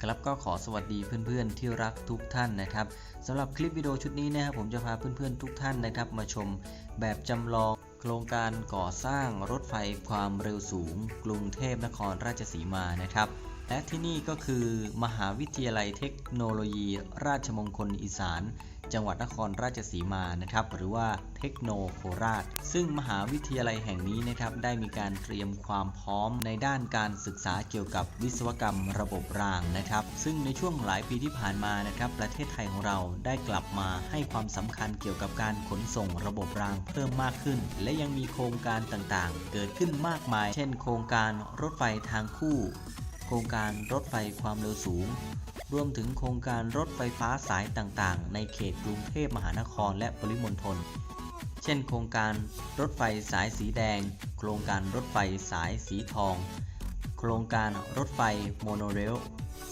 ครับก็ขอสวัสดีเพื่อนๆที่รักทุกท่านนะครับสำหรับคลิปวิดีโอชุดนี้นะครับผมจะพาเพื่อนๆทุกท่านนะครับ มาชมแบบจำลองโครงการก่อสร้างรถไฟความเร็วสูง กรุงเทพนครราชสีมานะครับ และที่นี่ก็คือ มหาวิทยาลัยเทคโนโลยี ราชมงคลอีสาน จังหวัดนครราชสีมานะครับหรือว่าเทคโนโคราช ซึ่งมหาวิทยาลัยแห่งนี้นะครับได้มีการเตรียมความพร้อมในด้านการศึกษาเกี่ยวกับวิศวกรรมระบบรางนะครับ ซึ่งในช่วงหลายปีที่ผ่านมานะครับประเทศไทยของเราได้กลับมาให้ความสำคัญเกี่ยวกับการขนส่งระบบรางเพิ่มมากขึ้น และยังมีโครงการต่างๆ เกิดขึ้นมากมาย เช่น โครงการรถไฟทางคู่ โครงการรถไฟความเร็วสูง รวมถึงโครงการรถไฟฟ้าสายต่างๆ ในเขตกรุงเทพมหานครและปริมณฑล เช่น โครงการรถไฟสายสีแดง โครงการรถไฟสายสีทอง โครงการรถไฟโมโนเรล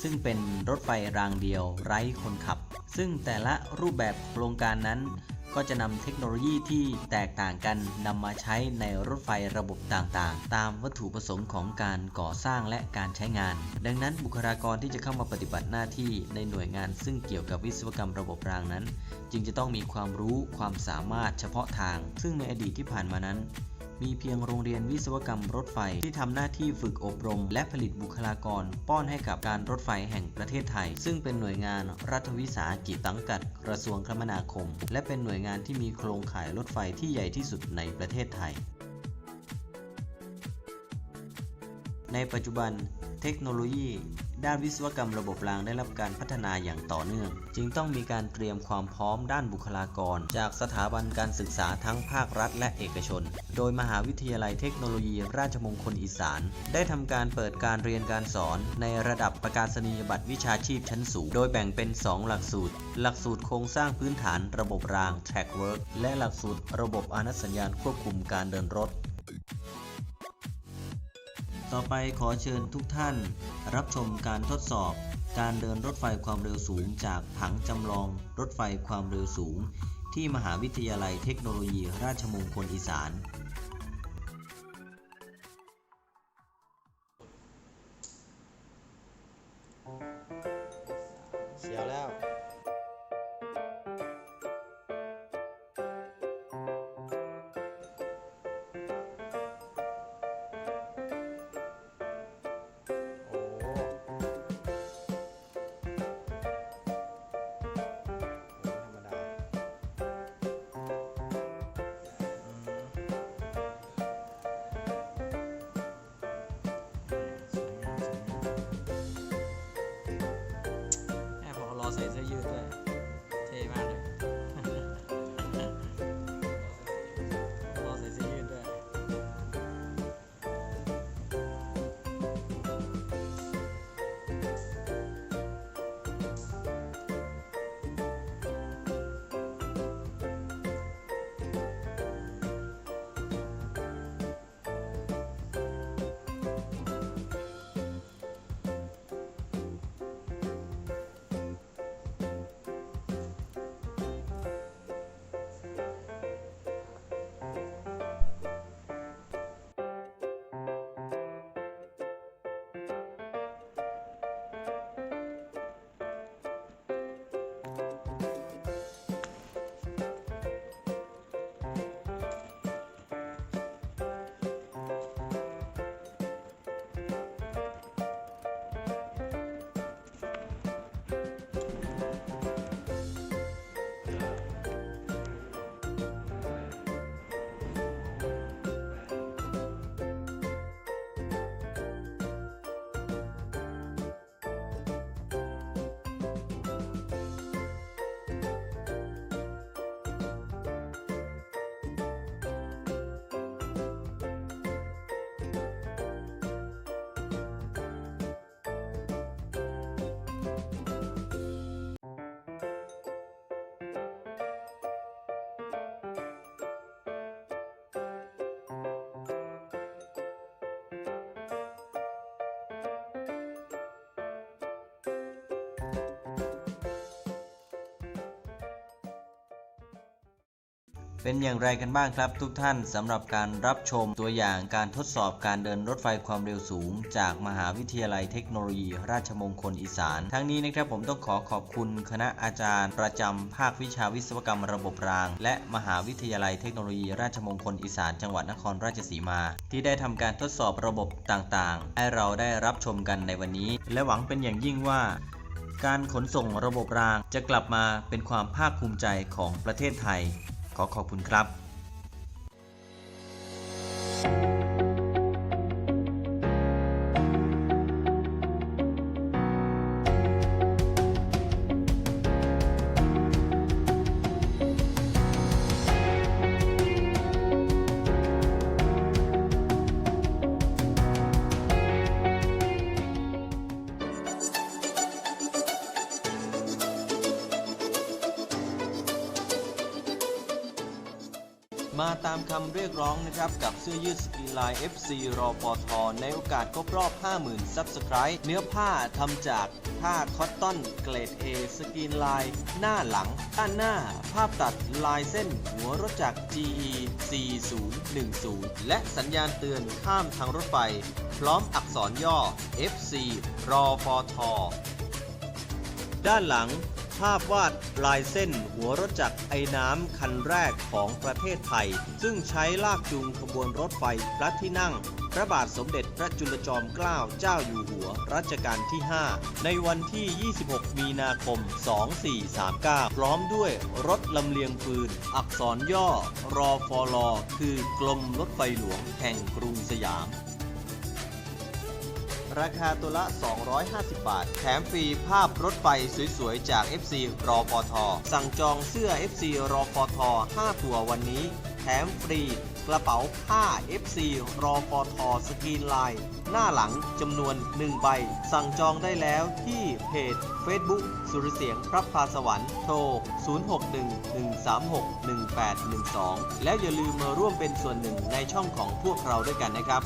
ซึ่งเป็นรถไฟรางเดียวไร้คนขับ ซึ่งแต่ละรูปแบบโครงการนั้น ก็จะนำเทคโนโลยีที่แตกต่างกันนำมาใช้ในรถไฟระบบต่างๆ ตามวัตถุประสงค์ของการก่อสร้างและการใช้งาน ดังนั้นบุคลากรที่จะเข้ามาปฏิบัติหน้าที่ในหน่วยงานซึ่งเกี่ยวกับวิศวกรรมระบบรางนั้น จึงจะต้องมีความรู้ความสามารถเฉพาะทาง ซึ่งในอดีตที่ผ่านมานั้น มีเพียงโรงเรียนวิศวกรรมรถไฟที่ทำหน้าที่ฝึกอบรม และผลิตบุคลากร ป้อนให้กับการรถไฟแห่งประเทศไทย ซึ่งเป็นหน่วยงานรัฐวิสาหกิจสังกัดกระทรวงคมนาคม และเป็นหน่วยงานที่มีโครงข่ายรถไฟที่ใหญ่ที่สุดในประเทศไทย ในปัจจุบัน เทคโนโลยี ด้านวิศวกรรมระบบรางได้รับการพัฒนาอย่างต่อเนื่อง จึงต้องมีการเตรียมความพร้อมด้านบุคลากร จากสถาบันการศึกษาทั้งภาครัฐและเอกชน โดยมหาวิทยาลัยเทคโนโลยีราชมงคลอีสาน ได้ทำการเปิดการเรียนการสอน ในระดับประกาศนียบัตรวิชาชีพชั้นสูง โดยแบ่งเป็น 2 หลักสูตร หลักสูตรโครงสร้างพื้นฐานระบบราง Track Work และหลักสูตรระบบอนุสัญญาณควบคุมการเดินรถ ต่อไปขอเชิญทุกท่าน รับชมการทดสอบ การเดินรถไฟความเร็วสูง จากผังจำลองรถไฟความเร็วสูง ที่มหาวิทยาลัยเทคโนโลยีราชมงคลอีสาน เป็นอย่างไรกันบ้างครับทุกท่านสำหรับการรับชมตัวอย่างการทดสอบการเดินรถไฟความเร็วสูง จากมหาวิทยาลัยเทคโนโลยี ราชมงคลอีสาน ทั้งนี้นะครับผมต้องขอขอบคุณคณะอาจารย์ ประจำภาควิชาวิศวกรรมระบบราง และมหาวิทยาลัยเทคโนโลยี ราชมงคลอีสาน จังหวัดนครราชสีมา ที่ได้ทำการทดสอบระบบต่างๆ ให้เราได้รับชมกันในวันนี้ และหวังเป็นอย่างยิ่งว่าการขนส่งระบบรางจะกลับมาเป็นความภาคภูมิใจของประเทศไทย ขอขอบคุณครับ มาตามคำเรียกร้องนะครับกับเสื้อยืดสกรีนลาย FC รอปอทในโอกาสครบรอบ 50,000 Subscribe เนื้อผ้าทำจากผ้าคอตตอนเกรด A สกรีนลาย หน้าหลัง ด้านหน้า ภาพตัดลายเส้น หัวรถจักร GE 4010 และสัญญาณเตือนข้ามทางรถไฟ พร้อมอักษรย่อ FC รอปอทด้านหลัง ภาพวาดลายเส้นหัวรถจักรไอ้น้ำคันแรกของประเทศไทย ซึ่งใช้ลากจูงขบวนรถไฟพระที่นั่ง พระบาทสมเด็จพระจุลจอมเกล้าเจ้าอยู่หัวรัชกาลที่ 5 ในวันที่ 26 มีนาคม 2439 พร้อมด้วยรถลำเลียงปืน อักษรย่อรอฟอลอคือกลมรถไฟหลวงแห่งกรุงสยาม ราคาตัวละ 250 บาท แถมฟรีภาพรถไฟสวยๆ จาก FC รอปท สั่งจองเสื้อ FC รอปท 5 ตัววันนี้ แถมฟรีกระเป๋าผ้า FC รอปท สกรีนลาย หน้าหลังจำนวน 1 ใบ สั่งจองได้แล้วที่เพจ Facebook สุรเสียงพระพาสวรรค์โทร 0611361812 แล้วอย่าลืมมาร่วมเป็นส่วนหนึ่งในช่องของพวกเราด้วยกันนะครับ